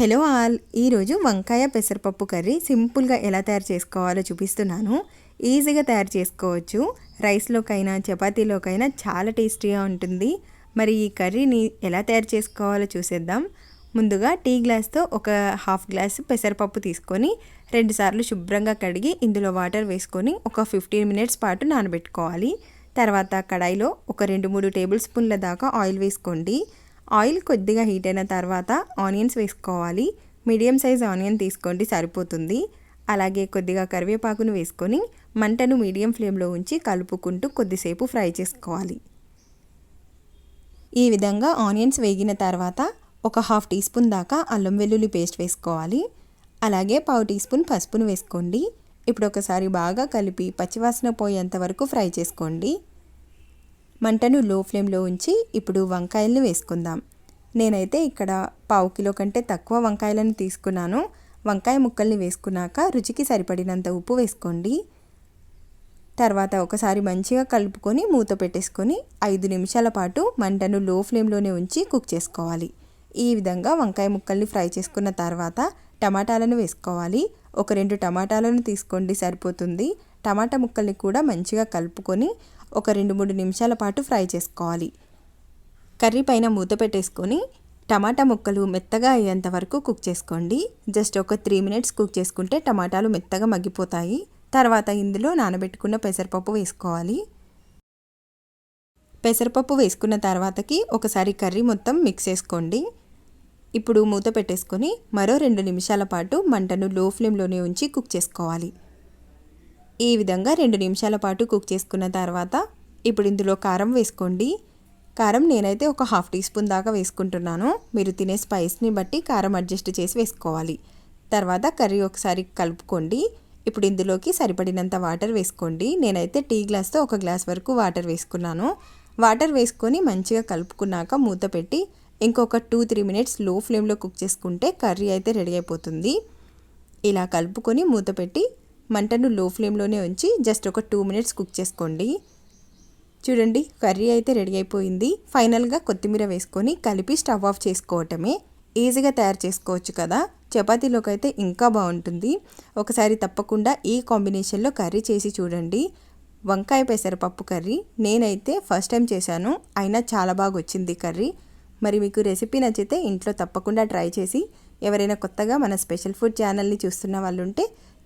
Hello all. ఈరోజు వంకాయ పెసరపప్పు కర్రీ సింపుల్గా ఎలా తయారు చేసుకోవాలో చూపిస్తున్నాను. ఈజీగా తయారు చేసుకోవచ్చు. రైస్లోకైనా చపాతీలోకైనా చాలా టేస్టీగా ఉంటుంది. మరి ఈ కర్రీని ఎలా తయారు చేసుకోవాలో చూసేద్దాం. ముందుగా టీ గ్లాస్తో ఒక హాఫ్ గ్లాస్ పెసరపప్పు తీసుకొని రెండుసార్లు శుభ్రంగా కడిగి ఇందులో వాటర్ వేసుకొని ఒక ఫిఫ్టీన్ మినిట్స్ పాటు నానబెట్టుకోవాలి. తర్వాత కడాయిలో ఒక రెండు మూడు టేబుల్ స్పూన్ల దాకా ఆయిల్ వేసుకోండి. ఆయిల్ కొద్దిగా హీట్ అయిన తర్వాత ఆనియన్స్ వేసుకోవాలి. మీడియం సైజ్ ఆనియన్ తీసుకోండి సరిపోతుంది. అలాగే కొద్దిగా కరివేపాకును వేసుకొని మంటను మీడియం ఫ్లేమ్లో ఉంచి కలుపుకుంటూ కొద్దిసేపు ఫ్రై చేసుకోవాలి. ఈ విధంగా ఆనియన్స్ వేగిన తర్వాత ఒక హాఫ్ టీ స్పూన్ దాకా అల్లం వెల్లుల్లి పేస్ట్ వేసుకోవాలి. అలాగే పావు టీ స్పూన్ పసుపును వేసుకోండి. ఇప్పుడు ఒకసారి బాగా కలిపి పచ్చివాసన పోయేంత వరకు ఫ్రై చేసుకోండి. మంటను లో ఫ్లేమ్లో ఉంచి ఇప్పుడు వంకాయలను వేసుకుందాం. నేనైతే ఇక్కడ పావు కిలో కంటే తక్కువ వంకాయలను తీసుకున్నాను. వంకాయ ముక్కల్ని వేసుకున్నాక రుచికి సరిపడినంత ఉప్పు వేసుకోండి. తర్వాత ఒకసారి మంచిగా కలుపుకొని మూత పెట్టేసుకొని ఐదు నిమిషాల పాటు మంటను లో ఫ్లేమ్లోనే ఉంచి కుక్ చేసుకోవాలి. ఈ విధంగా వంకాయ ముక్కల్ని ఫ్రై చేసుకున్న తర్వాత టమాటాలను వేసుకోవాలి. ఒక రెండు టమాటాలను తీసుకోండి సరిపోతుంది. టమాటా ముక్కల్ని కూడా మంచిగా కలుపుకొని ఒక రెండు మూడు నిమిషాల పాటు ఫ్రై చేసుకోవాలి. కర్రీ పైన మూత పెట్టేసుకొని టమాటా ముక్కలు మెత్తగా అయ్యేంత వరకు కుక్ చేసుకోండి. జస్ట్ ఒక త్రీ మినిట్స్ కుక్ చేసుకుంటే టమాటాలు మెత్తగా మగ్గిపోతాయి. తర్వాత ఇందులో నానబెట్టుకున్న పెసరపప్పు వేసుకోవాలి. పెసరపప్పు వేసుకున్న తర్వాతకి ఒకసారి కర్రీ మొత్తం మిక్స్ చేసుకోండి. ఇప్పుడు మూత పెట్టేసుకొని మరో రెండు నిమిషాల పాటు మంటను లో ఫ్లేమ్లోనే ఉంచి కుక్ చేసుకోవాలి. ఈ విధంగా రెండు నిమిషాల పాటు కుక్ చేసుకున్న తర్వాత ఇప్పుడు ఇందులో కారం వేసుకోండి. కారం నేనైతే ఒక హాఫ్ టీ స్పూన్ దాకా వేసుకుంటున్నాను. మీరు తినే స్పైస్ని బట్టి కారం అడ్జస్ట్ చేసి వేసుకోవాలి. తర్వాత కర్రీ ఒకసారి కలుపుకోండి. ఇప్పుడు ఇందులోకి సరిపడినంత వాటర్ వేసుకోండి. నేనైతే టీ గ్లాస్తో ఒక గ్లాస్ వరకు వాటర్ వేసుకున్నాను. వాటర్ వేసుకొని మంచిగా కలుపుకున్నాక మూత పెట్టి ఇంకొక టూ త్రీ మినిట్స్లో ఫ్లేమ్లో కుక్ చేసుకుంటే కర్రీ అయితే రెడీ అయిపోతుంది. ఇలా కలుపుకొని మూత పెట్టి మంటను లో ఫ్లేమ్లోనే ఉంచి జస్ట్ ఒక టూ మినిట్స్ కుక్ చేసుకోండి. చూడండి కర్రీ అయితే రెడీ అయిపోయింది. ఫైనల్గా కొత్తిమీర వేసుకొని కలిపి స్టవ్ ఆఫ్ చేసుకోవటమే. ఈజీగా తయారు చేసుకోవచ్చు కదా. చపాతీలోకి అయితే ఇంకా బాగుంటుంది. ఒకసారి తప్పకుండా ఈ కాంబినేషన్లో కర్రీ చేసి చూడండి. వంకాయ పెసరపప్పు కర్రీ నేనైతే ఫస్ట్ టైం చేశాను. అయినా చాలా బాగా వచ్చింది కర్రీ. మరి మీకు రెసిపీ నచ్చితే ఇంట్లో తప్పకుండా ట్రై చేసి ఎవరైనా కొత్తగా మన స్పెషల్ ఫుడ్ ఛానల్ని చూస్తున్న వాళ్ళు ఉంటే